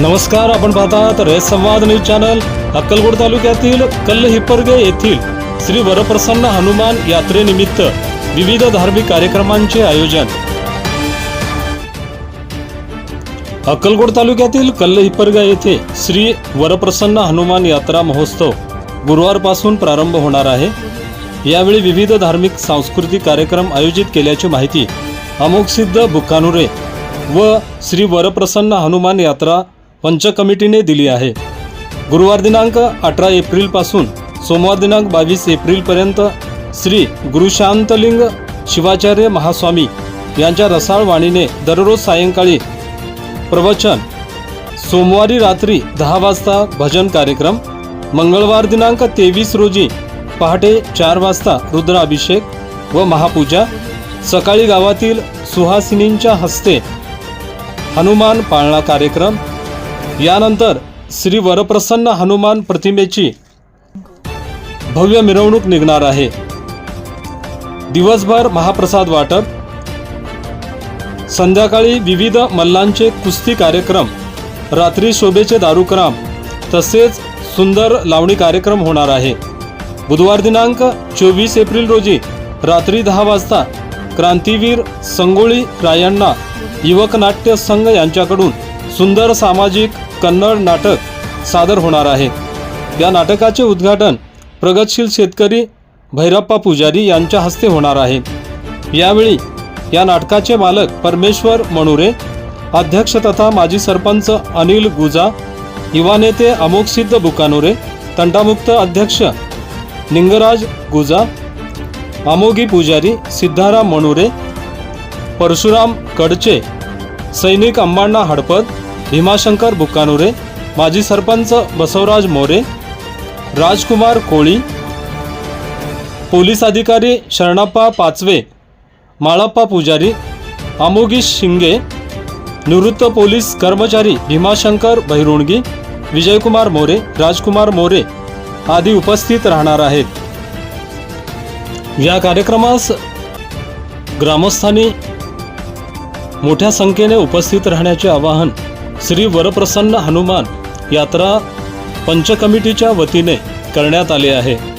नमस्कार आपण पाहतात रेस संवाद न्यूज चॅनल. अक्कलकोट तालुक्यातील कल्ल हिप्परगे येथील श्री वरप्रसन्न हनुमान यात्रेनिमित्त विविध धार्मिक कार्यक्रमांचे आयोजन. अक्कलकोट तालुक्यातील कल्ल हिप्परगा येथे श्री वरप्रसन्न हनुमान यात्रा महोत्सव गुरुवारपासून प्रारंभ होणार आहे. यावेळी विविध धार्मिक सांस्कृतिक कार्यक्रम आयोजित केल्याची माहिती अमोघसिद्ध बुक्कानुरे व श्री वरप्रसन्न हनुमान यात्रा पंच कमिटीने दिली आहे. गुरुवार दिनांक अठरा एप्रिलपासून सोमवार दिनांक बावीस एप्रिलपर्यंत श्री गुरुशांतलिंग शिवाचार्य महास्वामी यांच्या रसाळ वाणीने दररोज सायंकाळी प्रवचन सोमवारी रात्री दहा वाजता भजन कार्यक्रम मंगळवार दिनांक तेवीस रोजी पहाटे चार वाजता रुद्राभिषेक व महापूजा सकाळी गावातील सुहासिनींच्या हस्ते हनुमान पाळणा कार्यक्रम यानंतर श्री वरप्रसन्न हनुमान प्रतिमेची भव्य मिरवणूक निघणार आहे. दिवसभर महाप्रसाद वाटप. संध्याकाळी विविध मल्लांचे कुस्ती कार्यक्रम. रात्री शोभेचे दारुक्राम. तसेच सुंदर लावणी कार्यक्रम होणार आहे. बुधवार दिनांक चोवीस एप्रिल रोजी रात्री दहा वाजता क्रांतीवीर संगोळी रायांना युवक नाट्य संघ यांच्याकडून सुंदर सामाजिक कन्नड नाटक सादर होणार आहे. या नाटकाचे उद्घाटन प्रगतशील शेतकरी भैरप्पा पुजारी यांच्या हस्ते होणार आहे. यावेळी या नाटकाचे मालक परमेश्वर मणुरे अध्यक्ष तथा माजी सरपंच अनिल गुजा युवा नेते अमोकसिद्ध बुकानुरे तंटामुक्त अध्यक्ष निंगराज गुजा अमोगी पुजारी सिद्धाराम मणुरे परशुराम कडचे सैनिक अंबाण्णा हडपद भीमाशंकर बुकानुरे माजी सरपंच बसवराज मोरे राजकुमार कोळी पोलीस अधिकारी शरणप्पा पाचवे माळप्पा पुजारी अमोगी शिंगे निवृत्त पोलीस कर्मचारी भीमाशंकर भैरुणगी विजयकुमार मोरे राजकुमार मोरे आदी उपस्थित राहणार आहेत. या कार्यक्रमास ग्रामस्थांनी मोठ्या संख्येने उपस्थित राहण्याचे आवाहन श्री वरप्रसन्न हनुमान यात्रा पंचकमिटीच्या वतीने करण्यात आले आहे.